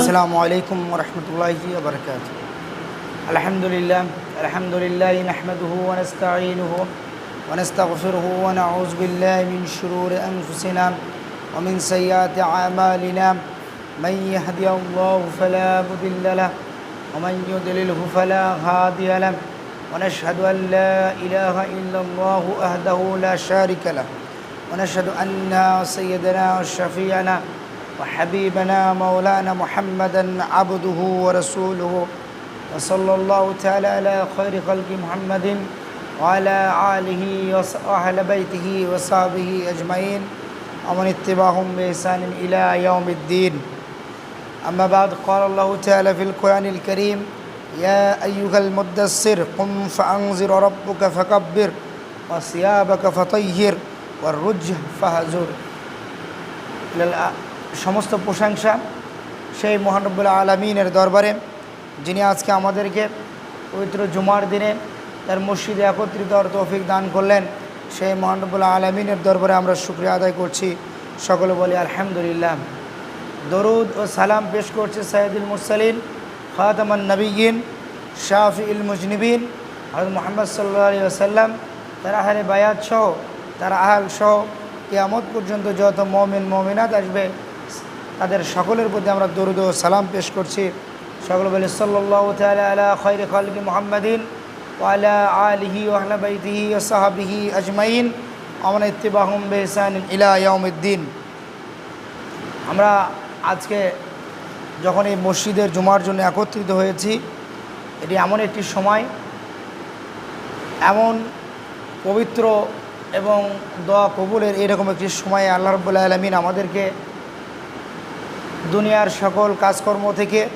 السلام عليكم ورحمة الله وبركاته. الحمد لله الحمد لله نحمده ونستعينه ونستغفره ونعوذ بالله من شرور أنفسنا ومن سيئات أعمالنا. من يهدي الله فلا مضل له ومن يضلله فلا هادي له. ونشهد أن لا إله إلا الله وحده لا شريك له. ونشهد أن سيدنا وشفيعنا وحبيبنا مولانا محمدا عبده ورسوله. وصلى الله تعالى على خير خلق محمد وعلى آله وأهل بيته وصحبه أجمعين. ومن اتبعهم بإحسان إلى يوم الدين. أما بعد قال الله تعالى في القرآن الكريم يا أيها المدثر قم فأنذر ربك فكبر وثيابك فطهر والرجه فهجر সমস্ত প্রশংসা সেই মহানবুল্লাহ আলমিনের দরবারে, যিনি আজকে আমাদেরকে পবিত্র জুমার দিনে তার মসজিদে একত্রিত তৌফিক দান করলেন, সেই মহানবুল্লাহ আলমিনের দরবারে আমরা শুক্রিয়া আদায় করছি। সকলে বলি, আলহামদুলিল্লাহ। দরুদ ও সালাম পেশ করছে সাইদুল মুরসালিন, খাতামান নবীন ইল মুজনিবিন হজরত মোহাম্মদ সাল্লা আলী আসাল্লাম তার আহারে বায়াত সহ, তার আহাল সহ, কেয়ামত পর্যন্ত যত মমিন, মমিনাত আসবে তাদের সকলের প্রতি আমরা দরুদ ও সালাম পেশ করছি। সকল বলে সাল্লাহ মোহাম্মদিন ও আজমাইন। আমন ইত্তিবাহম ইলা আমরা আজকে যখন এই মসজিদের জুমার জন্য একত্রিত হয়েছি, এটি এমন একটি সময়, এমন পবিত্র এবং দোয়া কবুলের এরকম একটি সময়ে আল্লাহ রব্বুল্লাহ আলমিন আমাদেরকে দুনিয়ার সকল কাজকর্ম থেকে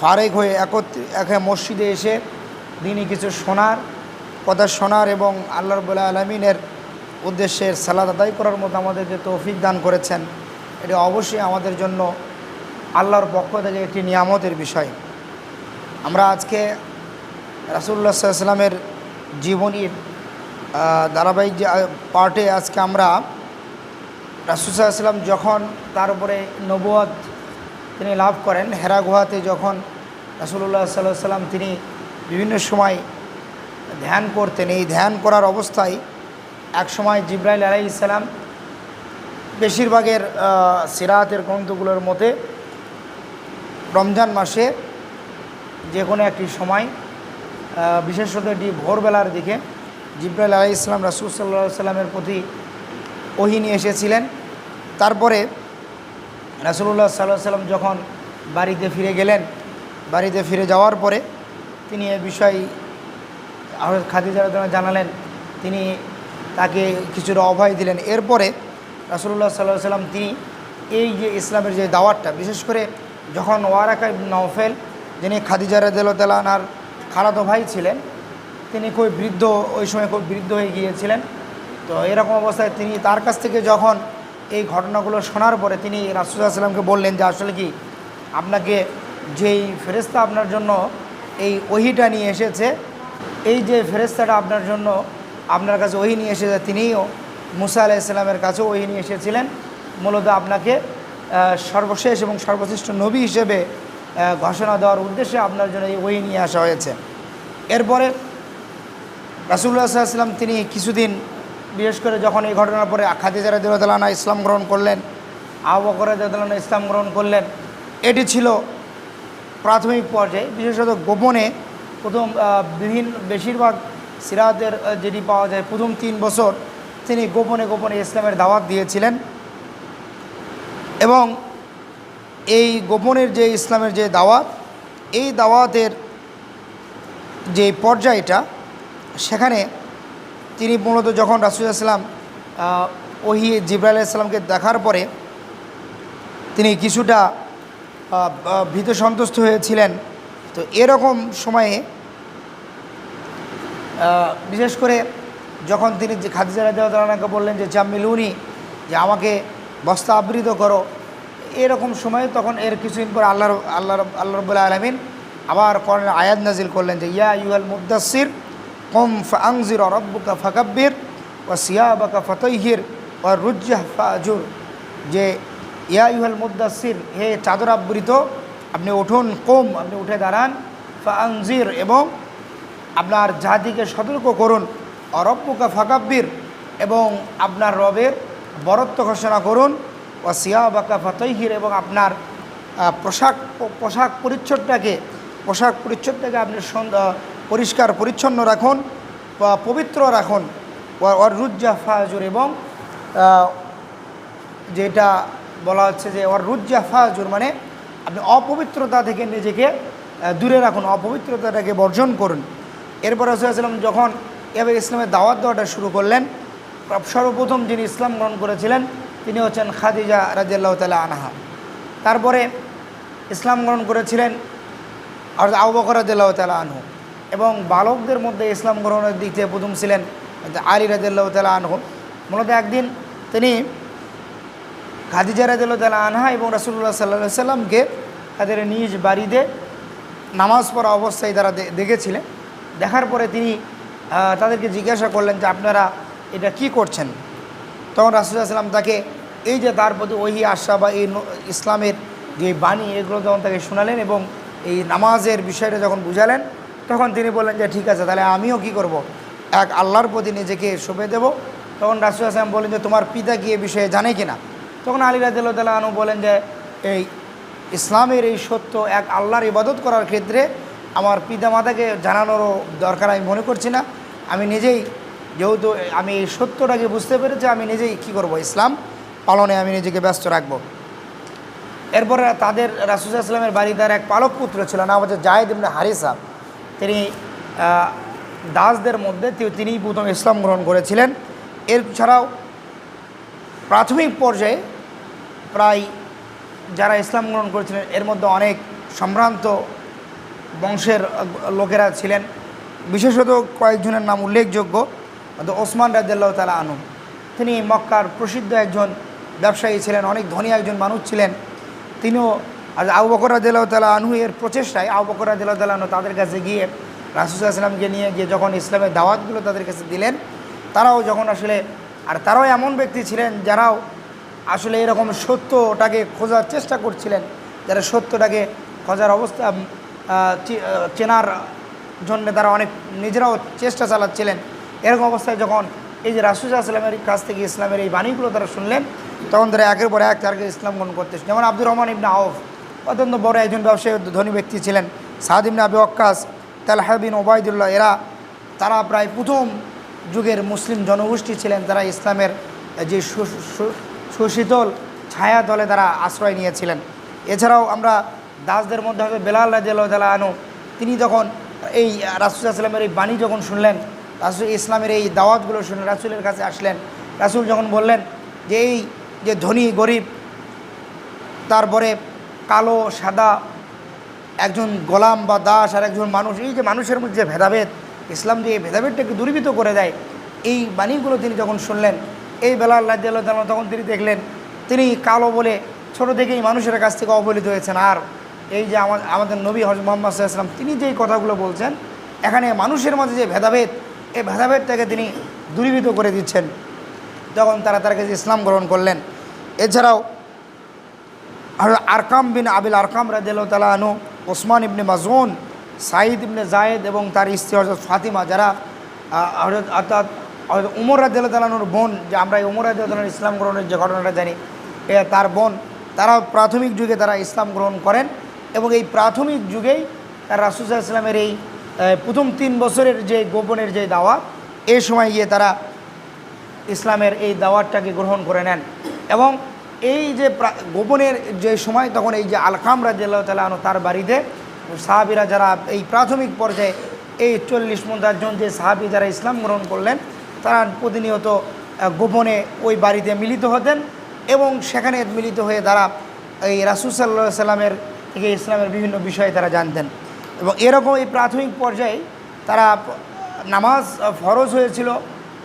ফারেক হয়ে একত্রে এক মসজিদে এসে দিনই কিছু শোনার কথা শোনার এবং আল্লাহ রব্বুল্লাহ আলমিনের উদ্দেশ্যে সালাদ আদায় করার মতো আমাদেরকে তৌফিক দান করেছেন। এটি অবশ্যই আমাদের জন্য আল্লাহর পক্ষ থেকে একটি নিয়ামতের বিষয়। আমরা আজকে রাসুল্লাহ সাল্লামের জীবনীর ধারাবাহিক যে পার্টে আজকে আমরা রাসুল রাসুসাল্লাম যখন তার উপরে নবুয়াদ তিনি লাভ করেন। হেরা গুহাতে যখন রাসুল্লাহ সাল্লাহ সাল্লাম তিনি বিভিন্ন সময় ধ্যান করতেন, এই ধ্যান করার অবস্থায় এক সময় জিব্রাইল আলাই ইসলাম বেশিরভাগের সিরাতের গ্রন্থগুলোর মতে রমজান মাসে যে কোনো একটি সময় বিশেষত এটি ভোরবেলার দিকে জিব্রাইল আলাই ইসলাম রাসুল সাল্লাহ সাল্লামের প্রতি ওহিনী এসেছিলেন। তারপরে রাসুল্লাহ সাল্লাহ সাল্লাম যখন বাড়িতে ফিরে গেলেন, বাড়িতে ফিরে যাওয়ার পরে তিনি এ বিষয় খাদিজার জানালেন, তিনি তাকে কিছুটা অভয় দিলেন। এরপরে রাসুল্লাহ সাল্লাহ সাল্লাম তিনি এই যে ইসলামের যে দাওয়াতটা, বিশেষ করে যখন ওয়ারাকা নওফেল, যিনি খাদিজা রাদিয়ালার খালাতো ভাই ছিলেন, তিনি খুব বৃদ্ধ, ওই সময় খুব বৃদ্ধ হয়ে গিয়েছিলেন। তো এরকম অবস্থায় তিনি তার কাছ থেকে যখন এই ঘটনাগুলো শোনার পরে তিনি রাসুল্লাহ সাল্লামকে বললেন যে আসলে কি, আপনাকে যেই ফেরেস্তা আপনার জন্য এই ওহিটা নিয়ে এসেছে, এই যে ফেরেস্তাটা আপনার জন্য আপনার কাছে ওহি নিয়ে এসেছে, তিনিও মুসা আলাহ ইসলামের কাছেও ওহি নিয়ে এসেছিলেন। মূলত আপনাকে সর্বশেষ এবং সর্বশ্রেষ্ঠ নবী হিসেবে ঘোষণা দেওয়ার উদ্দেশ্যে আপনার জন্য এই ওহি নিয়ে আসা হয়েছে। এরপরে রাসুল্লাহ সাল্লাম তিনি কিছুদিন বিশেষ করে যখন এই ঘটনার পরে খাদিজা রাদিউদ্দালানা ইসলাম গ্রহণ করলেন, আবু বকর রাদিউদ্দালানা ইসলাম গ্রহণ করলেন, এটি ছিল প্রাথমিক পর্যায়ে। বিশেষত গোপনে প্রথম বিভিন্ন বেশিরভাগ সিরাতের যেটি পাওয়া যায় প্রথম তিন বছর, তিনি গোপনে গোপনে ইসলামের দাওয়াত দিয়েছিলেন। এবং এই গোপনের যে ইসলামের যে দাওয়াত, এই দাওয়াতের যে পর্যায়টা, সেখানে তিনি মূলত যখন রাসুলাম ওহি জিব্রাহ ইসলামকে দেখার পরে তিনি কিছুটা ভীত সন্তুষ্ট হয়েছিলেন। তো এরকম সময়ে বিশেষ করে যখন তিনি যে খাদিজা রাজাকে বললেন যে জাম্মিলুনি যে আমাকে বস্তা আবৃত করো, এরকম সময়ে তখন এর কিছুদিন পর আল্লাহ আল্লাহ আল্লাহ রবুল্লা আলমিন আবার করেন আয়াত নাজিল করলেন যে, ইয়া ইউল মুদাসির কম ফাংজির রব্বুকা ফাকাব্বির ও সিয়াবাকা ফতহির ও রুজ্জাহ ফাজুর যে, ইয়া ইউহাল মুদাসির হে চাদর আবৃত, আপনি উঠুন, কম, আপনি উঠে দাঁড়ান ফানজির এবং আপনার জাতিকে সতর্ক করুন অরব্বুকা ফাকাব্বির এবং আপনার রবের বরত্ব ঘোষণা করুন ও সিয়া বাকা ফাতহির এবং আপনার পোশাক পোশাক পরিচ্ছদটাকে পোশাক পরিচ্ছদটাকে আপনি পরিষ্কার, পরিচ্ছন্ন রাখুন, বা পবিত্র রাখুন ওর রুজ্জা ফাজুর এবং যেটা বলা হচ্ছে যে ওর রুজ্জা ফাজুর মানে আপনি অপবিত্রতা থেকে নিজেকে দূরে রাখুন, অপবিত্রতাটাকে বর্জন করুন। এরপর রসুলাম যখন এবার ইসলামের দাওয়াত দেওয়াটা শুরু করলেন সর্বপ্রথম যিনি ইসলাম গ্রহণ করেছিলেন, তিনি হচ্ছেন খাদিজা রাজিয়াল্লাহ তালা আনহা। তারপরে ইসলাম গ্রহণ করেছিলেন আর রাজিয়াল্লাহ তালা আনহু। এবং বালকদের মধ্যে ইসলাম গ্রহণের দিক থেকে প্রথম ছিলেন আলী রাজিয়াল্লাহ তালা আনহু। মূলত একদিন তিনি খাদিজা রাজিয়াল্লাহ তালা আনহা এবং রাসুল্লাহ সাল্লা সাল্লামকে তাদের নিজ বাড়িতে নামাজ পড়া অবস্থায় তারা দেখেছিলেন। দেখার পরে তিনি তাদেরকে জিজ্ঞাসা করলেন যে আপনারা এটা কি করছেন? তখন রাসুল্লাহ সাল্লাম তাকে এই যে তার প্রতি ওহি আশা বা এই ইসলামের যে বাণী, এগুলো যখন তাকে শোনালেন এবং এই নামাজের বিষয়টা যখন বুঝালেন তখন তিনি বললেন যে, ঠিক আছে, তাহলে আমিও কি করব। এক আল্লাহর প্রতি নিজেকে সঁপে দেব। তখন রাসুল্লাহ সাল্লাম বলেন যে, তোমার পিতা কি এ বিষয়ে জানে কি না তখন আলী তালা আনু বলেন যে, এই ইসলামের এই সত্য এক আল্লাহর ইবাদত করার ক্ষেত্রে আমার পিতামাতাকে জানানোরও দরকার আমি মনে করছি না। আমি নিজেই যেহেতু আমি এই সত্যটাকে বুঝতে পেরেছি, আমি নিজেই কি করব? ইসলাম পালনে আমি নিজেকে ব্যস্ত রাখব। এরপরে তাদের রাসুল্লাহ ইসলামের বাড়ি তার এক পালক পুত্র ছিল না হচ্ছে জাহেদ ইবনে হারিসা। তিনি দাসদের মধ্যে তি- তিনিই প্রথম ইসলাম গ্রহণ করেছিলেন। এর ছাড়াও প্রাথমিক পর্যায়ে প্রায় যারা ইসলাম গ্রহণ করেছিলেন, এর মধ্যে অনেক সম্ভ্রান্ত বংশের লোকেরা ছিলেন। বিশেষত কয়েকজনের নাম উল্লেখযোগ্য ওসমান রাজ্লাহ তালা আনু তিনি মক্কার প্রসিদ্ধ একজন ব্যবসায়ী ছিলেন, অনেক ধনী একজন মানুষ ছিলেন। তিনিও আজ আবু বকর রাজিয়াল্লাহ তালা আনহু এর প্রচেষ্টায় আবু বকর আনহু তাদের কাছে গিয়ে রাসুসাহ ইসলামকে নিয়ে গিয়ে যখন ইসলামের দাওয়াতগুলো তাদের কাছে দিলেন, তারাও যখন আসলে, আর তারাও এমন ব্যক্তি ছিলেন যারাও আসলে এরকম সত্যটাকে খোঁজার চেষ্টা করছিলেন, যারা সত্যটাকে খোঁজার অবস্থা চেনার জন্য তারা অনেক নিজেরাও চেষ্টা চালাচ্ছিলেন। এরকম অবস্থায় যখন এই যে রাসুল্লাহ ইসলামের কাছ থেকে ইসলামের এই বাণীগুলো তারা শুনলেন, তখন তারা একের পর এক তারকে ইসলাম গ্রহণ করতেছে যেমন আব্দুর রহমান ইবনা আউফ অত্যন্ত বড় একজন ব্যবসায়ী ধনী ব্যক্তি ছিলেন ইবনে আবি অক্কাস তালহাবিন ওবায়দুল্লাহ এরা, তারা প্রায় প্রথম যুগের মুসলিম জনগোষ্ঠী ছিলেন তারা ইসলামের যে সুশীতল ছায়া দলে তারা আশ্রয় নিয়েছিলেন। এছাড়াও আমরা দাসদের মধ্যে হবে বেলাল রাজিয়াল্লাহ আনু তিনি যখন এই রাসুলামের এই বাণী যখন শুনলেন, রাসুল ইসলামের এই দাওয়াতগুলো শুনলেন রাসুলের কাছে আসলেন, রাসুল যখন বললেন যে এই যে ধনী গরিব, তারপরে কালো, সাদা, একজন গোলাম বা দাস আর একজন মানুষ, এই যে মানুষের মধ্যে যে ভেদাভেদ, ইসলাম যে এই ভেদাভেদটাকে দূরীভূত করে দেয়, এই বাণীগুলো তিনি যখন শুনলেন, এই বেলা আল্লাহ তাআলা তখন তিনি দেখলেন, তিনি কালো বলে ছোট থেকেই মানুষের কাছ থেকে অবহেলিত হয়েছেন। আর এই যে আমা- আমাদের নবী হজ মোহাম্মদ সাল্লাম তিনি যেই কথাগুলো বলছেন, এখানে মানুষের মাঝে যে ভেদাভেদ, এই ভেদাভেদটাকে তিনি দূরীভূত করে দিচ্ছেন। তখন তারা তার কাছে ইসলাম গ্রহণ করলেন। এছাড়াও আরকাম বিন আবিল আরকাম রাজিয়াল তালা আনু ওসমান ইবনে মাজুন সাঈদ ইবনে জায়েদ এবং তার স্ত্রী হজরত ফাতিমা, যারা অর্থাৎ উমর রাজিয়াল তালানুর বোন, যে আমরা এই উমর তালানুর ইসলাম গ্রহণের যে ঘটনাটা জানি, এ তার বোন তারা প্রাথমিক যুগে তারা ইসলাম গ্রহণ করেন এবং এই প্রাথমিক যুগেই তার রাসুসাহ ইসলামের এই প্রথম তিন বছরের যে গোপনের যে দাওয়া এই সময় গিয়ে তারা ইসলামের এই দাওয়াতটাকে গ্রহণ করে নেন এবং এই যে গোপনের যে সময় তখন এই যে আলকাম রাজিয়াল্লাহ তালা আনু তার বাড়িতে সাহাবিরা যারা এই প্রাথমিক পর্যায়ে এই চল্লিশ জন যে সাহাবি যারা ইসলাম গ্রহণ করলেন, তারা প্রতিনিয়ত গোপনে ওই বাড়িতে মিলিত হতেন এবং সেখানে মিলিত হয়ে তারা এই রাসুল সাল্লাহ সাল্লামের থেকে ইসলামের বিভিন্ন বিষয়ে তারা জানতেন। এবং এরকম এই প্রাথমিক পর্যায়ে তারা নামাজ ফরজ হয়েছিল।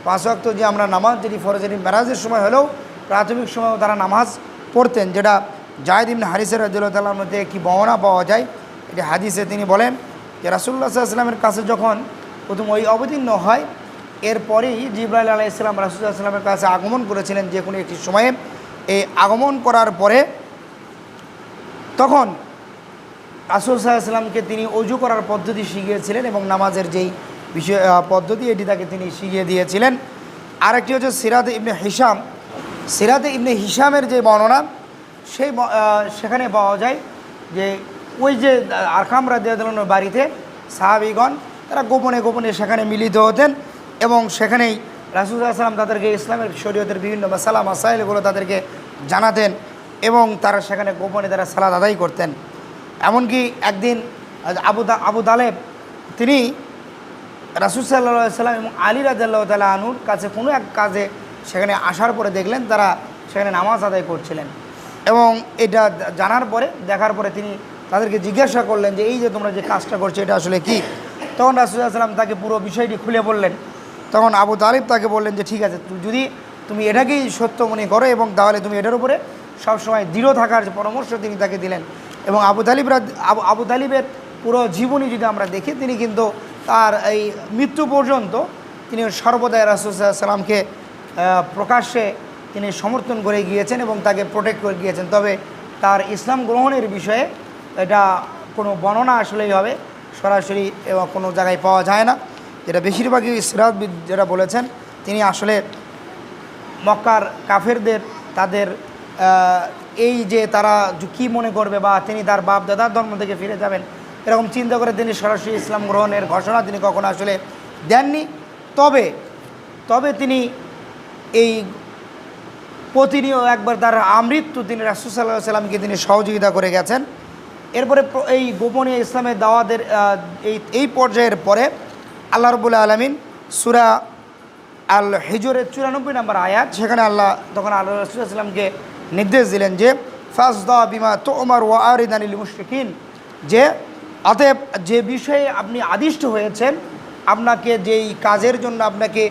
পাঁচ ওয়াক্ত যে আমরা নামাজ যেটি ফরজ এটি মেরাজের সময় হলেও প্রাথমিক সময়ও তারা নামাজ পড়তেন, যেটা জায়দ ইবনে হারিসের রাজুল্লাহ মধ্যে একটি বর্ণনা পাওয়া যায়, এটি হাদিসে তিনি বলেন যে রাসুল্লাহ সাল্লামের কাছে যখন প্রথম ওই অবতীর্ণ হয়, এরপরেই জিব্রাইল আলাহ ইসলাম রাসুল্লাহ সাল্লামের কাছে আগমন করেছিলেন যে কোনো একটি সময়ে। এই আগমন করার পরে তখন রাসুল সাল্লামকে তিনি অজু করার পদ্ধতি শিখিয়েছিলেন এবং নামাজের যেই বিষয় পদ্ধতি, এটি তাকে তিনি শিখিয়ে দিয়েছিলেন। আরেকটি হচ্ছে সিরাদ ইবনে হিসাম সিরাতে ইবনে হিসামের যে বর্ণনা, সেই সেখানে পাওয়া যায় যে ওই যে আরকাম রাদিয়াদের বাড়িতে সাহাবিগণ, তারা গোপনে গোপনে সেখানে মিলিত হতেন এবং সেখানেই রাসুলাম তাদেরকে ইসলামের শরীয়তের বিভিন্ন মাসালা মাসাইলগুলো তাদেরকে জানাতেন এবং তারা সেখানে গোপনে তারা সালাদ আদায় করতেন। এমনকি একদিন আবু আবু তালেব, তিনি রাসুল সাল্লাহ সাল্লাম এবং আলী রাজাল্লাহ তালা আনুর কাছে কোনো এক কাজে সেখানে আসার পরে দেখলেন তারা সেখানে নামাজ আদায় করছিলেন। এবং এটা জানার পরে, দেখার পরে তিনি তাদেরকে জিজ্ঞাসা করলেন যে, এই যে তোমরা যে কাজটা করছ, এটা আসলে কি? তখন সাল্লাম তাকে পুরো বিষয়টি খুলে বললেন। তখন আবু তালিব তাকে বললেন যে, ঠিক আছে যদি তুমি এটাকেই সত্য মনে করো এবং তাহলে তুমি এটার উপরে সবসময় দৃঢ় থাকার পরামর্শ তিনি তাকে দিলেন। এবং আবু তালিবরা আবু আবু তালিবের পুরো জীবনী যদি আমরা দেখি, তিনি কিন্তু তার এই মৃত্যু পর্যন্ত তিনি সর্বদাই রাসুলসাল্লামকে প্রকাশ্যে তিনি সমর্থন করে গিয়েছেন এবং তাকে প্রোটেক্ট করে গিয়েছেন। তবে তার ইসলাম গ্রহণের বিষয়ে এটা কোনো বর্ণনা আসলেই হবে। সরাসরি এবং কোনো জায়গায় পাওয়া যায় না। যেটা বেশিরভাগই সিরাজবিদ যেটা বলেছেন, তিনি আসলে মক্কার কাফেরদের, তাদের এই যে তারা কী মনে করবে বা তিনি তার বাপ দাদার ধর্ম থেকে ফিরে যাবেন, এরকম চিন্তা করে তিনি সরাসরি ইসলাম গ্রহণের ঘোষণা তিনি কখনো আসলে দেননি। তবে তবে তিনি এই প্রতিনিয় একবার তার আমৃত্যু তিনি রাসুসাল্লাহ সাল্লামকে তিনি সহযোগিতা করে গেছেন। এরপরে এই গোপনীয় ইসলামের দাওয়াদের এই এই পর্যায়ের পরে আল্লাহ রবুল্লা আলমিন সুরা আল হিজরের চুরানব্বই নম্বর আয়াত, সেখানে আল্লাহ তখন আল্লাহ রসুলামকে নির্দেশ দিলেন যে ফাস দা বিমা তো ওমর ওয়া আরিদানিল মুশরিকিন যে, অতএব যে বিষয়ে আপনি আদিষ্ট হয়েছেন, আপনাকে যেই কাজের জন্য আপনাকে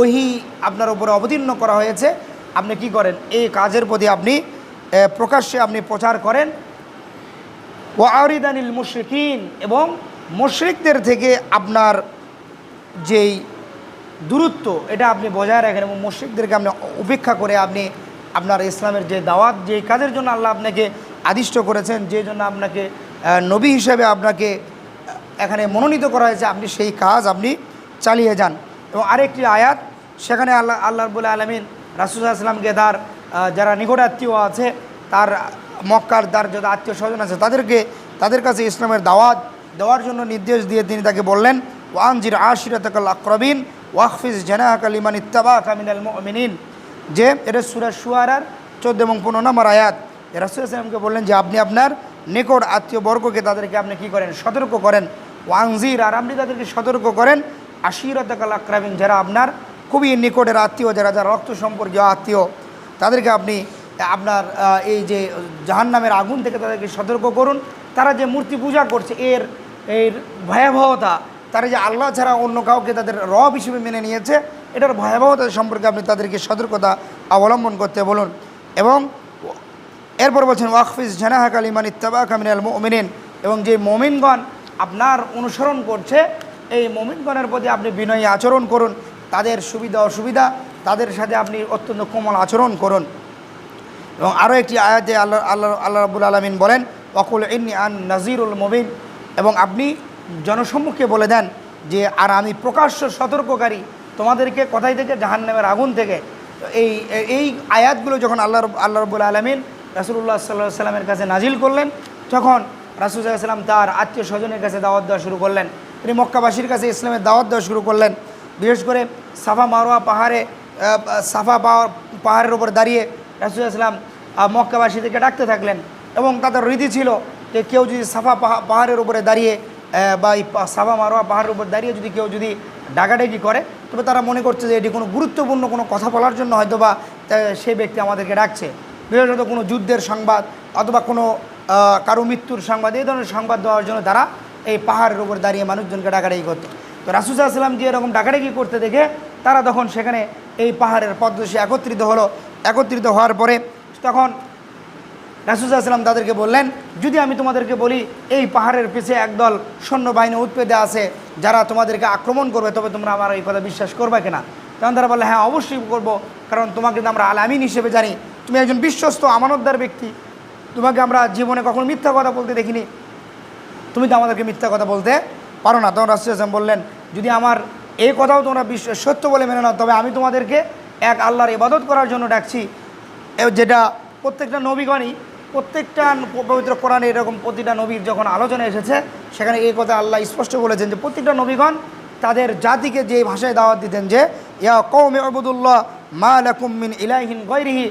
ওহি আপনার উপরে অবতীর্ণ করা হয়েছে। আপনি কি করেন? এই কাজের প্রতি আপনি প্রকাশ্যে আপনি প্রচার করেন। ও আরিদানিল মুশরিকিন এবং মুশরিকদের থেকে আপনার যেই দূরত্ব, এটা আপনি বজায় রাখেন এবং মুশ্রিকদেরকে আপনি উপেক্ষা করে আপনি আপনার ইসলামের যে দাওয়াত, যে কাজের জন্য আল্লাহ আপনাকে আদিষ্ট করেছেন, যে জন্য আপনাকে নবী হিসেবে আপনাকে এখানে মনোনীত করা হয়েছে, আপনি সেই কাজ আপনি চালিয়ে যান। এবং আরেকটি আয়াত, সেখানে আল্লাহ আল্লাহ রবুল্লা আলমিন রাসুলামকে তার যারা নিকটাত্মীয় আছে, তার মক্কার তার যত আত্মীয় স্বজন আছে, তাদেরকে, তাদের কাছে ইসলামের দাওয়াত দেওয়ার জন্য নির্দেশ দিয়ে তিনি তাকে বললেন, ওয়ানজির আশিরাতকাল আক্রবিন ওয়াকফিজ জেনাহ কালিমান ইত্তাবা কামিনাল মিনিন যে, এটা সুরা সুয়ারার চোদ্দ এবং পনেরো নম্বর আয়াত। রাসুল ইসলামকে বললেন যে, আপনি আপনার নিকট আত্মীয় বর্গকে তাদেরকে আপনি কি করেন? সতর্ক করেন। ওয়াংজির আর আপনি তাদেরকে সতর্ক করেন আশিরাতকাল আক্রাবিন যারা আপনার খুবই নিকটের আত্মীয়, যারা যারা রক্ত সম্পর্কীয় আত্মীয়, তাদেরকে আপনি, আপনার এই যে জাহান্নামের আগুন থেকে তাদেরকে সতর্ক করুন। তারা যে মূর্তি পূজা করছে, এর এর ভয়াবহতা, তারা যে আল্লাহ ছাড়া অন্য কাউকে তাদের রব হিসেবে মেনে নিয়েছে, এটার ভয়াবহতা সম্পর্কে আপনি তাদেরকে সতর্কতা অবলম্বন করতে বলুন। এবং এরপর বলছেন ওয়াকফিজ জানাহা কালিমান ইত্তাবা কামিনাল মোমিনিন এবং যে মোমিনগণ আপনার অনুসরণ করছে এই মোমিনগণের প্রতি আপনি বিনয়ী আচরণ করুন, তাদের সুবিধা অসুবিধা, তাদের সাথে আপনি অত্যন্ত কোমল আচরণ করুন। এবং আরও একটি আয়াতে আল্লাহ আল্লাহ আল্লাহ রাবুল আলমিন বলেন অকুল ইন্নি আন নাজিরুল মবিন। এবং আপনি জনসম্মুখে বলে দেন যে, আর আমি প্রকাশ্য সতর্ককারী, তোমাদেরকে কোথায় থেকে? জাহান্নামের আগুন থেকে। এই এই আয়াতগুলো যখন আল্লাহ আল্লাহ রবুল আলমিন রাসুল্লাহ সাল্লাহ সাল্লামের কাছে নাজিল করলেন, তখন রাসুল সাল্লাম তার আত্মীয় স্বজনের কাছে দাওয়াত দেওয়া শুরু করলেন। তিনি মক্কাবাসীর কাছে ইসলামের দাওয়াত দেওয়া শুরু করলেন। বিশেষ করে সাফা মারোয়া পাহাড়ে সাফা পাহাড় পাহাড়ের উপর দাঁড়িয়ে রাসুল ইসলাম মক্কাবাসীদেরকে ডাকতে থাকলেন এবং তাদের রীতি ছিল যে কেউ যদি সাফা পাহা- পাহাড়ের উপরে দাঁড়িয়ে বা এই সাফা মারোয়া পাহাড়ের উপর দাঁড়িয়ে যদি কেউ যদি ডাকাডাকি করে, তবে তারা মনে করছে যে এটি কোনো গুরুত্বপূর্ণ কোনো কথা বলার জন্য হয়তো বা সেই ব্যক্তি আমাদেরকে ডাকছে। বিশেষত কোনো যুদ্ধের সংবাদ অথবা কোনো কারও মৃত্যুর সংবাদ, এই ধরনের সংবাদ দেওয়ার জন্য তারা এই পাহাড়ের উপর দাঁড়িয়ে মানুষজনকে ডাকাডাকি করতো। তো রাসুসাল্লামকে এরকম ডাকাডাকি করতে দেখে তারা তখন সেখানে এই পাহাড়ের পদ্মশী একত্রিত হলো। একত্রিত হওয়ার পরে তখন রাসুসাল্লাম তাদেরকে বললেন, যদি আমি তোমাদেরকে বলি এই পাহাড়ের পিছে একদল সৈন্যবাহিনী উৎপেদে আছে, যারা তোমাদেরকে আক্রমণ করবে, তবে তোমরা আমার এই কথা বিশ্বাস করবে কিনা? তখন তারা বললে হ্যাঁ অবশ্যই করব, কারণ তোমাকে আমরা আলামিন হিসেবে জানি। তুমি একজন বিশ্বস্ত আমানতদার ব্যক্তি। তোমাকে আমরা জীবনে কখনো মিথ্যা কথা বলতে দেখিনি। তুমি তো আমাদেরকে মিথ্যা কথা বলতে পারো না। তখন রাসুল আসলাম বললেন, যদি আমার এই কথাও তোমরা বিশ্ব, সত্য বলে মেনে নাও, তবে আমি তোমাদেরকে এক আল্লাহর ইবাদত করার জন্য ডাকছি। যেটা প্রত্যেকটা নবীগণই, প্রত্যেকটা পবিত্র কোরআনে এরকম প্রতিটা নবীর যখন আলোচনা এসেছে, সেখানে এই কথা আল্লাহ স্পষ্ট বলেছেন যে প্রত্যেকটা নবীগণ তাদের জাতিকে যে ভাষায় দাওয়াত দিতেন যে, ইয়া কৌমে আবুদুল্লাহ মা লাকুম মিন ইলাহিন গৈরিহি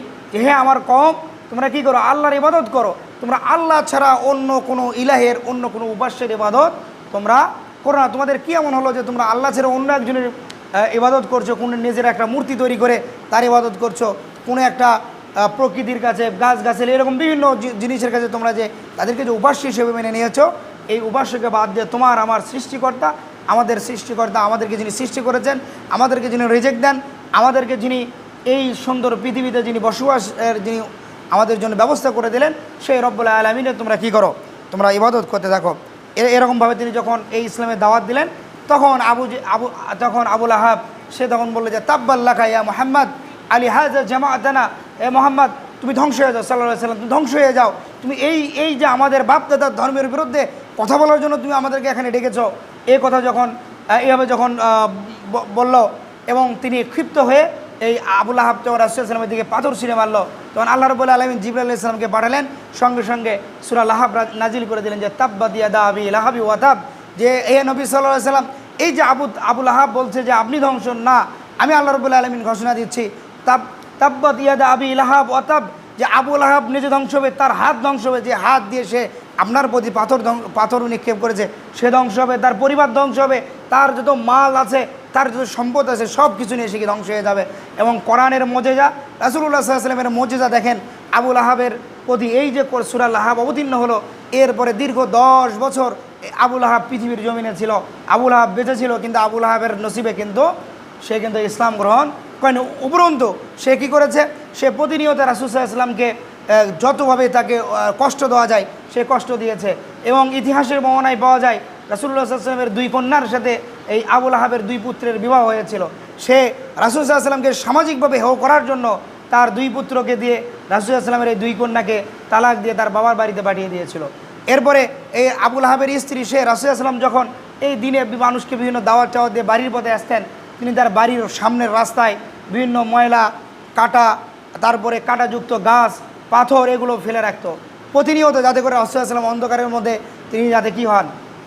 হে আমার কম তোমরা কি করো? আল্লাহর ইবাদত করো। তোমরা আল্লাহ ছাড়া অন্য কোনো ইলাহের, অন্য কোনো উপাস্যের ইবাদত তোমরা করো না। তোমাদের কী এমন হলো যে তোমরা আল্লাহ ছাড়া অন্য একজনের ইবাদত করছ, কোনো নিজের একটা মূর্তি তৈরি করে তার ইবাদত করছ, কোনো একটা প্রকৃতির কাছে গাছ গাছের এরকম বিভিন্ন জিনিসের কাছে তোমরা যে তাদেরকে যে উপাস্য হিসেবে মেনে নিয়েছো, এই উপাস্যকে বাদ দিয়ে তোমার আমার সৃষ্টিকর্তা, আমাদের সৃষ্টিকর্তা আমাদেরকে যিনি সৃষ্টি করেছেন, আমাদেরকে যিনি রিজেক্ট দেন, আমাদেরকে যিনি এই সুন্দর পৃথিবীতে যিনি বসবাসের যিনি আমাদের জন্য ব্যবস্থা করে দিলেন। সেই রব্বুল আলমিনে তোমরা কি করো? তোমরা ইবাদত করতে থাকো। এ- এরকমভাবে তিনি যখন এই ইসলামের দাওয়াত দিলেন, তখন আবু আবু, তখন আবুল আহাব সে তখন বলল যে তাব্বাল্লাখা ইয়া মোহাম্মদ, আলী হাজ জামাতানা এ মোহাম্মদ, তুমি ধ্বংস হয়ে যাও সাল্লাহ সাল্লাম, তুমি ধ্বংস হয়ে যাও। তুমি এই এই যে আমাদের বাপ দাদার ধর্মের বিরুদ্ধে কথা বলার জন্য তুমি আমাদেরকে এখানে ডেকেছ। এই কথা যখন এইভাবে যখন বলল এবং তিনি ক্ষিপ্ত হয়ে এই আবুল আহাব যখন রাসুলামের দিকে পাথর ছিঁড়ে মারলো, তখন আল্লাহ রবুল্লা আলমিন জিবুল আল্লাহ ইসলামকে পাঠালেন। সঙ্গে সঙ্গে সুরা লাহাব নাজিল করে দিলেন যে, তাব্বা দিয়া দা আবি লাহাবি ওয়াতাব যে, এ নবী সাল্লাহ সাল্লাম এই যে আবু আবুল আহাব বলছে যে, আপনি ধ্বংস না, আমি আল্লাহ রবুল্লা আলমিন ঘোষণা দিচ্ছি। তাব তাব্বাত ইয়াদা আবি লাহাব ওয়াতাব যে, আবুল আহাব নিজে ধ্বংস হবে, তার হাত ধ্বংস হবে, যে হাত দিয়ে সে আপনার প্রতি পাথর পাথর নিক্ষেপ করেছে, সে ধ্বংস হবে, তার পরিবার ধ্বংস হবে, তার যত মাল আছে তার যত সম্পদ আছে, সব কিছু নিয়ে সে ধ্বংস হয়ে যাবে? এবং কোরআনের মজেজা রাসুল্লাহ সাল্লামের মজেজা দেখেন আবুল আহাবের প্রতি এই যে সুরাল আহাব অবতীর্ণ হলো, এরপরে দীর্ঘ দশ বছর আবুল আহাব পৃথিবীর জমিনে ছিল আবুল আহাব বেঁচে ছিল, কিন্তু আবুল আহাবের নসিবে কিন্তু সে কিন্তু ইসলাম গ্রহণ করেন। উপরন্তু সে কি করেছে? সে প্রতিনিয়ত রাসুসাহ ইসলামকে যতভাবে তাকে কষ্ট দেওয়া যায়, সে কষ্ট দিয়েছে। এবং ইতিহাসের বর্ণনায় পাওয়া যায় রাসুল্লাহ সাল্লামের দুই কন্যার সাথে এই আবুল আহাবের দুই পুত্রের বিবাহ হয়েছিল। সে রাসুল্লাহ সাল্লামকে সামাজিকভাবে হেও করার জন্য তার দুই পুত্রকে দিয়ে রাসুল্লাহ সাল্লামের এই দুই কন্যাকে তালাক দিয়ে তার বাবার বাড়িতে পাঠিয়ে দিয়েছিল। এরপরে এই আবুল আহাবের স্ত্রী, সে রাসুল্লাহ সাল্লাম যখন এই দিনে মানুষকে বিভিন্ন দাওয়াত চাওয়াত দিয়ে বাড়ির পথে আসতেন, তিনি তার বাড়ির সামনের রাস্তায় বিভিন্ন ময়লা, কাটা, তারপরে কাটাযুক্ত গাছ, পাথর এগুলো ফেলে রাখতো। প্রতিনিয়ত যাতে করে রসুলাম অন্ধকারের মধ্যে তিনি যাতে কী হন,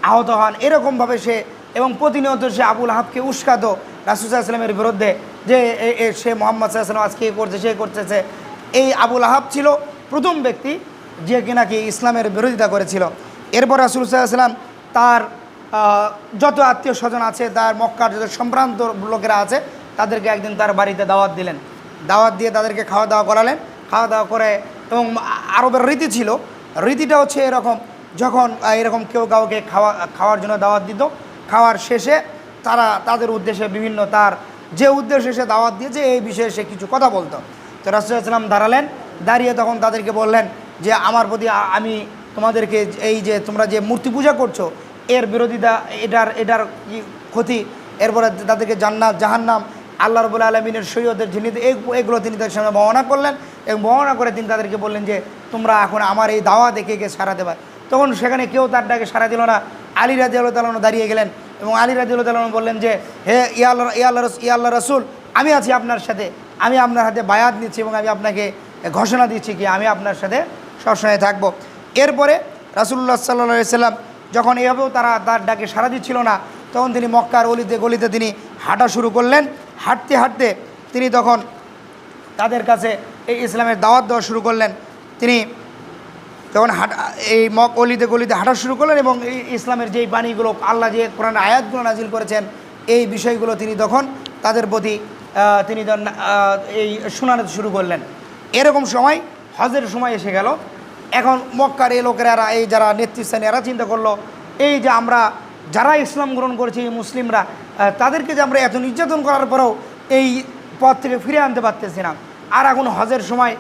আহত হন, এরকমভাবে সে এবং প্রতিনিয়ত সে আবুল আহাবকে উস্কাতো রাসুসাল্লামের বিরুদ্ধে যে সে মোহাম্মদ সাল্লাম আজকে এ করছে, সে করতেছে। এই আবুল আহাব ছিল প্রথম ব্যক্তি যে কি ইসলামের বিরোধিতা করেছিল। এরপর রাসুল সাল্লাম তার যত আত্মীয় স্বজন আছে, তার মক্কার যত সম্ভ্রান্ত লোকেরা আছে, তাদেরকে একদিন তার বাড়িতে দাওয়াত দিলেন। দাওয়াত দিয়ে তাদেরকে খাওয়া দাওয়া করালেন। খাওয়া দাওয়া করে এবং আরবের রীতি ছিল, রীতিটা হচ্ছে এরকম, যখন এরকম কেউ কাউকে খাওয়া, খাওয়ার জন্য দাওয়াত দিত খাওয়ার শেষে তারা তাদের উদ্দেশ্যে বিভিন্ন তার যে উদ্দেশ্যে সে দাওয়াত দিয়েছে, এই বিষয়ে সে কিছু কথা বলতো। তো রাসুলাম দাঁড়ালেন, দাঁড়িয়ে তখন তাদেরকে বললেন যে, আমার প্রতি আমি তোমাদেরকে এই যে তোমরা যে মূর্তি পূজা করছ, এর বিরোধিতা, এটার এটার ক্ষতি, এরপরে তাদেরকে জান্নাত, জাহান্নাম, আল্লাহ রবুল্লা আলমিনের সৈয়দের যিনি এগুলো তিনি তাদের সামনে বর্ণনা করলেন এবং বর্ণনা করে তিনি তাদেরকে বললেন যে, তোমরা এখন আমার এই দাওয়া দেখে কে সারা দেবা? তখন সেখানে কেউ তার ডাকে সারা দিল না। আলী রাজি আল্লাহ তালন দাঁড়িয়ে গেলেন এবং আলী রাজি আল্লাহ তালন বললেন যে, হে ইয়া আল্লাহ ইয়া আল্লাহ রসুল, আমি আছি আপনার সাথে। আমি আপনার হাতে বায়াত নিচ্ছি এবং আমি আপনাকে ঘোষণা দিচ্ছি কি আমি আপনার সাথে সবসময় থাকব। এরপরে রাসুল্লাহ সাল্লাহ সাল্লাম যখন এভাবেও তারা তার ডাকে সারা দিচ্ছিল না, তখন তিনি মক্কার অলিতে গলিতে তিনি হাঁটা শুরু করলেন। হাঁটতে হাঁটতে তিনি তখন তাদের কাছে এই ইসলামের দাওয়াত দেওয়া শুরু করলেন। তিনি যখন হাঁটা এই মক অলিতে গলিতে হাঁটা শুরু করলেন এবং ইসলামের যেই বাণীগুলো আল্লাহ যে কোরআন আয়াতগুলো নাজিল করেছেন এই বিষয়গুলো তিনি তখন তাদের প্রতি তিনি তখন, এই শোনানো শুরু করলেন। এরকম সময় হজের সময় এসে গেল। এখন মক্কার এই লোকেরা এই যারা নেতৃস্থানীয় এরা চিন্তা করল এই যে আমরা যারা ইসলাম গ্রহণ করেছি এই মুসলিমরা তাদেরকে যে আমরা এত নির্যাতন করার পরেও এই পথ থেকে ফিরে আনতে পারতেছি না। আর এখন হজের সময়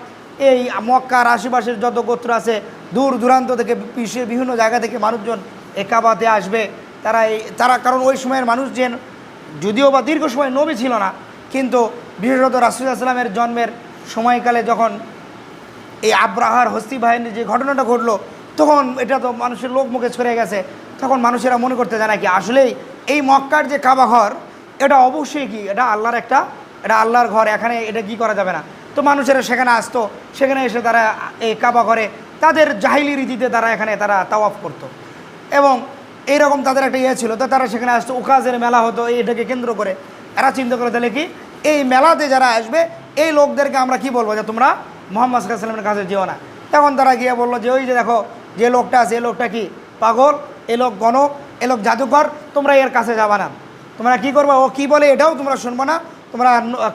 এই মক্কার আশেপাশের যত গোত্র আছে, দূর দূরান্ত থেকে বিশ্বের বিভিন্ন জায়গা থেকে মানুষজন একাবাতে আসবে। তারা এই তারা কারণ ওই সময়ের মানুষ মানুষজন যদিও বা দীর্ঘ সময় নবী ছিল না, কিন্তু বিশেষত রাসুলামের জন্মের সময়কালে যখন এই আব্রাহার হস্তি বাহিনীর যে ঘটনাটা ঘটলো, তখন এটা তো মানুষের লোক মুখে ছড়ে গেছে। তখন মানুষেরা মনে করতে জানে কি, আসলেই এই মক্কার যে কাবা ঘর, এটা অবশ্যই কি, এটা আল্লাহর একটা এটা আল্লাহর ঘর, এখানে এটা কি করা যাবে না? তো মানুষেরা সেখানে আসতো, সেখানে এসে তারা এই কাবা ঘরে তাদের জাহিলি রীতিতে তারা এখানে তারা তাওয়াফ করতো। এবং এইরকম তাদের একটা ইয়ে ছিল, তো তারা সেখানে আসতো, উকাজের মেলা হতো, এটাকে কেন্দ্র করে। এরা চিন্তা করে তাহলে কি? এই মেলাতে যারা আসবে, এই লোকদেরকে আমরা কি বলব? যে তোমরা মোহাম্মদ সাল্লামের কাছে যেও না। তখন তারা গিয়ে বলল যে, ওই যে দেখো, যে লোকটা আছে, এই লোকটা কি পাগল? এ লোক গণক, এ লোক জাদুঘর তোমরা এর কাছে যাবা না। তোমরা কি করবে? ও কি বলে এটাও তোমরা শুনব না? তোমরা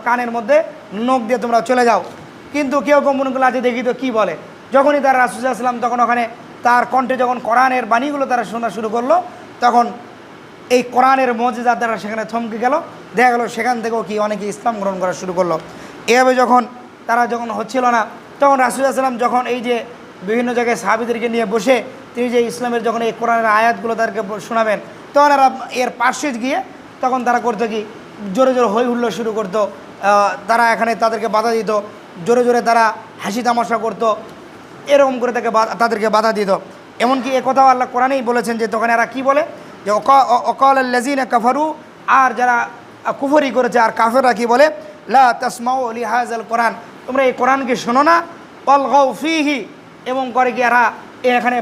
কানের মধ্যে নখ দিয়ে তোমরা চলে যাও। কিন্তু কেউ কেউ মনে করল আজ দেখি তো কী বলে। যখনই তার রাসুলাম তখন ওখানে তার কণ্ঠে যখন কোরআনের বাণীগুলো তারা শোনা শুরু করল, তখন এই কোরআনের মজেদা তারা সেখানে থমকে গেল। দেখা গেলো সেখান থেকেও কি অনেকে ইসলাম গ্রহণ করা শুরু করল। এভাবে যখন তারা যখন হচ্ছিল না, তখন রাসুলাম যখন এই যে বিভিন্ন জায়গায় সাহাবিদেরকে নিয়ে বসে তিনি যে ইসলামের যখন এই কোরআনের আয়াতগুলো তাদেরকে শোনাবেন, তখন এর পার্শ্বে গিয়ে তখন তারা করতো কি জোরে জোরে হই হুল্লো শুরু করতো। তারা এখানে তাদেরকে বাধা দিত। জোরে জোরে তারা হাসি তামাশা করতো। এরকম করে তাকে তাদেরকে বাধা দিত। এমনকি এ কথাও আল্লাহ কোরআনেই বলেছেন যে তখন এরা কি বলে? যে অকাল লাজিন কাফারু, আর যারা কুফরি করেছে আর কাফেররা কি বলে? লা তসমাউ আল কোরআন। তোমরা এই কোরআনকে শোনো না। অল ফিহি। এবং করে কি এরা এখানে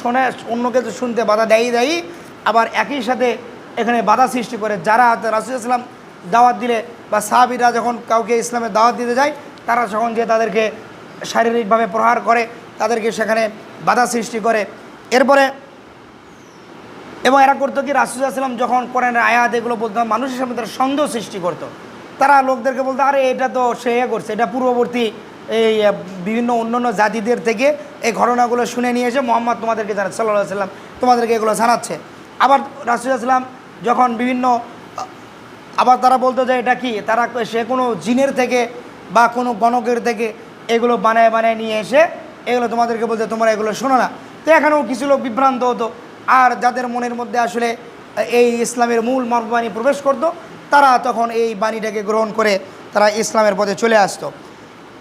শোনে অন্যকে তো শুনতে বাধা দেয় দেয় আবার একই সাথে এখানে বাধা সৃষ্টি করে। যারা রাসুল ইসলাম দাওয়াত দিলে বা সাহাবিরা যখন কাউকে ইসলামের দাওয়াত দিতে যায়, তারা যখন যে তাদেরকে শারীরিকভাবে প্রহার করে, তাদেরকে সেখানে বাধা সৃষ্টি করে। এরপরে এবং এরা করতো কি রাসুলাম যখন কোরআনের আয়াত এগুলো বলতো, মানুষের সামনে তারা সন্দেহ সৃষ্টি করতো। তারা লোকদেরকে বলতো, আরে, এটা তো সে এ করছে, এটা পূর্ববর্তী এই বিভিন্ন অন্যান্য জাতিদের থেকে এই ঘটনাগুলো শুনে নিয়ে এসে মোহাম্মদ তোমাদেরকে জানাচ্ছে সাল্লাহ সাল্লাম তোমাদেরকে এগুলো জানাচ্ছে। আবার রাসুলাম যখন বিভিন্ন, আবার তারা বলতো যে এটা কি? তারা সে কোনো জিনের থেকে বা কোনো গণকের থেকে এগুলো বানায় বানায় নিয়ে এসে এগুলো তোমাদেরকে বলতে তোমরা এগুলো শোনো না। তো এখানেও কিছু লোক বিভ্রান্ত হতো। আর যাদের মনের মধ্যে আসলে এই ইসলামের মূল মর্মবাণী প্রবেশ করতো, তারা তখন এই বাণীটাকে গ্রহণ করে তারা ইসলামের পথে চলে আসতো।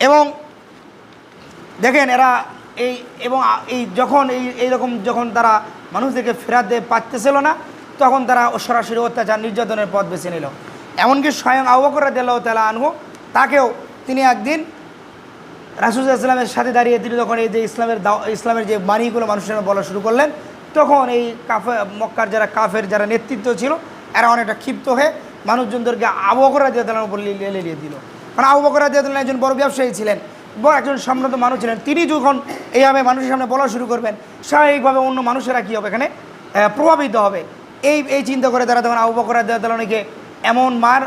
এবং দেখেন এরা এই, এবং এই যখন এই, এইরকম যখন তারা মানুষদেরকে ফেরাতে পারতেছিল না তখন তারা সরাসরি অত্যাচার নির্যাতনের পথ বেছে নিল। এমনকি স্বয়ং আবকরা দিল্লাহ তালা আনহু, তাকেও তিনি একদিন রাসুলামের সাথে দাঁড়িয়ে তিনি তখন এই যে ইসলামের ইসলামের যে বাণীগুলো মানুষের বলা শুরু করলেন, তখন এই কাফে, মক্কার যারা কাফের, যারা নেতৃত্ব ছিল, এরা অনেকটা ক্ষিপ্ত হয়ে মানুষজনদেরকে আবকরা দিয়ে দিলেন উপর লেলিয়ে দিল। কারণ আবু বকর দিয়ে দিলেন একজন বড় ব্যবসায়ী ছিলেন, বড় একজন সম্রান্ত মানুষ ছিলেন। তিনি যখন এইভাবে মানুষের সামনে বলা শুরু করবেন, স্বাভাবিকভাবে অন্য মানুষেরা কী হবে এখানে? প্রভাবিত হবে। এই এই চিন্তা করে তারা তখন আবু বকর এমন মার,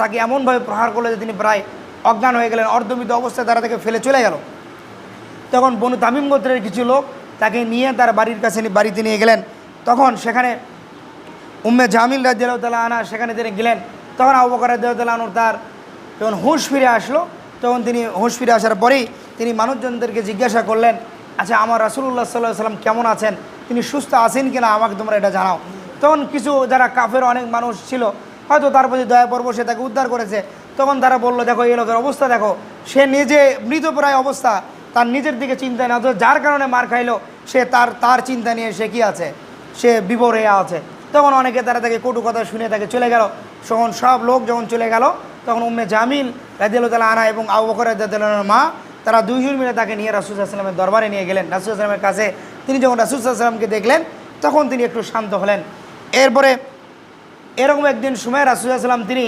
তাকে এমনভাবে প্রহার করল যে তিনি প্রায় অজ্ঞান হয়ে গেলেন। অর্ধবিত অবস্থায় তারা তাকে ফেলে চলে গেল। তখন বনু তামিম গোত্রের কিছু লোক তাকে নিয়ে তার বাড়ির কাছে বাড়িতে নিয়ে গেলেন। তখন সেখানে উম্মে জামিল রাজিয়াল্লাহ আনা সেখানে তিনি গেলেন। তখন আবু বকর আনুর তার যখন হুঁশ ফিরে আসলো, তখন তিনি হুঁশ ফিরে আসার পরেই তিনি মানুষজনদেরকে জিজ্ঞাসা করলেন আচ্ছা আমার রাসুল্লাহ সাল্লাহ সাল্লাম কেমন আছেন? তিনি সুস্থ আছেন কিনা? আমাকে তোমরা এটা জানাও। তখন কিছু যারা কাফের, অনেক মানুষ ছিল, হয়তো তার প্রতি দয়া পর্ব, সে তাকে উদ্ধার করেছে। তখন তারা বলল, দেখো, এই লোকের অবস্থা দেখো। সে নিজে মৃতপ্রায় অবস্থা। তার নিজের দিকে চিন্তা না যার কারণে মার খাইলো, সে তার তার চিন্তা নিয়ে সে কি আছে? সে বিবর আছে। তখন অনেকে তারা তাকে কটু কথা শুনে তাকে চলে গেল। তখন সব লোক যখন চলে গেল, তখন উম্মে জামিল রাজিউল্লাহ আনা এবং আবু বকর মা, তারা দুইজন মিলে তাকে নিয়ে রাসুলসাল্লামের দরবারে নিয়ে গেলেন। রাসুলসাল্লামের কাছে তিনি যখন রাসুলসাল্লামকে দেখলেন, তখন তিনি একটু শান্ত হলেন। এরপরে এরকম একদিন সময় রাসুলাম তিনি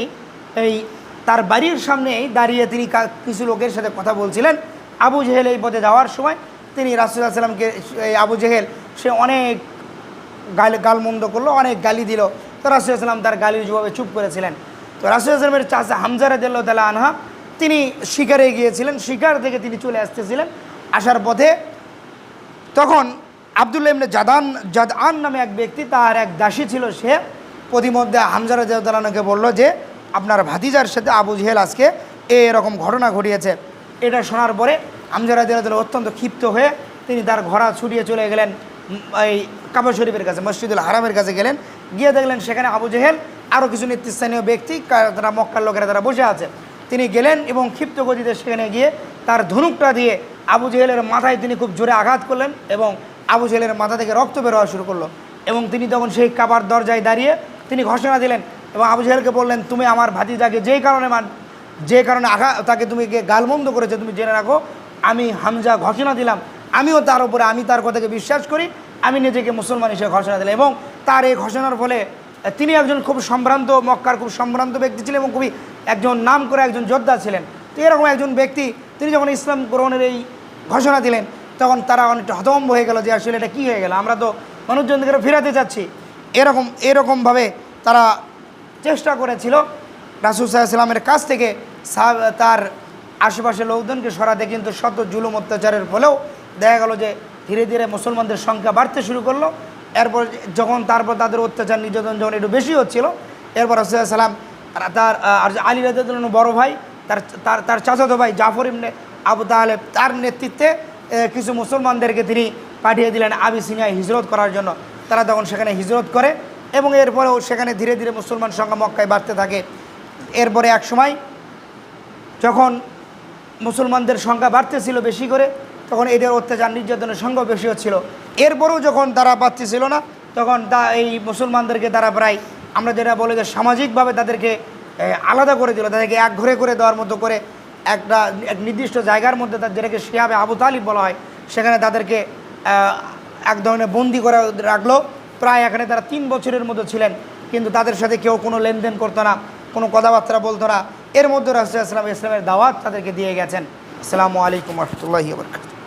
এই তার বাড়ির সামনেই দাঁড়িয়ে তিনি কিছু লোকের সাথে কথা বলছিলেন। আবু জেহেল এই পথে যাওয়ার সময় তিনি রাসুল্লাহ সাল্লামকে এই আবু জেহেল, সে অনেক গাল গালমন্দ করল, অনেক গালি দিল। তো রাসুলাম তার গালির জবাবে চুপ করেছিলেন তো রাসুলামের চাষা হামজারা দিল্ল তালা আনহা তিনি শিকারে গিয়েছিলেন। শিকার থেকে তিনি চলে আসতেছিলেন। আসার পথে তখন আবদুল্লাহ ইবনে জাদান, জাদআন নামে এক ব্যক্তি, তার এক দাসী ছিল সে। প্রতিমধ্যে হামজারা জাদালানকে বলল যে, আপনার ভাতিজার সাথে আবু জেহেল আজকে এরকম ঘটনা ঘটিয়েছে। এটা শোনার পরে হামজারা জাদাল অত্যন্ত ক্ষিপ্ত হয়ে তিনি তার ঘোড়া ছুটিয়ে চলে গেলেন এই কাবা শরীফের কাছে, মসজিদুল হারামের কাছে গেলেন। গিয়ে দেখলেন সেখানে আবু জেহেল আরও কিছু নেতৃস্থানীয় ব্যক্তি তারা মক্কার লোকেরা তারা বসে আছে। তিনি গেলেন এবং ক্ষিপ্ত গতিতে সেখানে গিয়ে তার ধনুকটা দিয়ে আবু জেহেলের মাথায় তিনি খুব জোরে আঘাত করলেন এবং আবু জেলের মাথা থেকে রক্ত বের হওয়া শুরু করল। এবং তিনি তখন সেই কাবার দরজায় দাঁড়িয়ে তিনি ঘোষণা দিলেন এবং আবু জেহেলকে বললেন, তুমি আমার ভাতিজাকে যেই কারণে মান, যে কারণে আঘা, তাকে তুমি গালমন্দ করেছে, তুমি জেনে রাখো, আমি হামজা ঘোষণা দিলাম। আমিও তার উপরে, আমি তার কথাকে বিশ্বাস করি, আমি নিজেকে মুসলমান হিসেবে ঘোষণা দিলাম। এবং তার এই ঘোষণার ফলে তিনি একজন খুব সম্ভ্রান্ত, মক্কার খুব সম্ভ্রান্ত ব্যক্তি ছিলেন এবং খুবই একজন নাম করে একজন যোদ্ধা ছিলেন। তো এরকম একজন ব্যক্তি, তিনি যখন ইসলাম গ্রহণের এই ঘোষণা দিলেন তখন তারা অনেকটা হতম্ব হয়ে গেল যে আসলে এটা কী হয়ে গেল। আমরা তো মানুষজনকে ফেরাতে চাচ্ছি। এরকম, এরকমভাবে তারা চেষ্টা করেছিল। রাসুল সাল্লামের কাছ থেকে তার আশেপাশে লোকজনকে সরাতে কিন্তু শত জুলুম অত্যাচারের ফলেও দেখা গেল যে ধীরে ধীরে মুসলমানদের সংখ্যা বাড়তে শুরু করল। এরপর যখন, তারপর তাদের অত্যাচার, নির্যাতন যখন একটু বেশি হচ্ছিল, এরপর রাসুল্লাহ তার আর আলী রাজুল্লাহ বড় ভাই, তার তার তার চাচাতো ভাই জাফর ইবনে আবু তাহলে তার নেতৃত্বে কিছু মুসলমানদেরকে তিনি পাঠিয়ে দিলেন আবিসিনিয়ায় হিজরত করার জন্য। তারা তখন সেখানে হিজরত করে এবং এরপরেও সেখানে ধীরে ধীরে মুসলমান সংখ্যা মক্কায় বাড়তে থাকে। এরপরে এক সময় যখন মুসলমানদের সংখ্যা বাড়তেছিল বেশি করে, তখন এদের অত্যাচার নির্যাতনের সংখ্যা বেশি হচ্ছিল। এরপরেও যখন তারা পাচ্ছিল না, তখন তা এই মুসলমানদেরকে তারা প্রায় আমরা যেটা বলে যে সামাজিকভাবে তাদেরকে আলাদা করে দিল, তাদেরকে এক ঘরে করে দেওয়ার মতো করে একটা এক নির্দিষ্ট জায়গার মধ্যে তার যেটাকে শিয়াবে আবু তালিব বলা হয়, সেখানে তাদেরকে এক ধরনের বন্দি করে রাখল। প্রায় এখানে তারা তিন বছরের মতো ছিলেন, কিন্তু তাদের সাথে কেউ কোনো লেনদেন করতো না, কোনো কথাবার্তা বলতো না। এর মধ্যে রাসুল ইসলাম ইসলামের দাওয়াত তাদেরকে দিয়ে গেছেন। আসসালামু আলাইকুম রহমতুল্লাহি বরকাত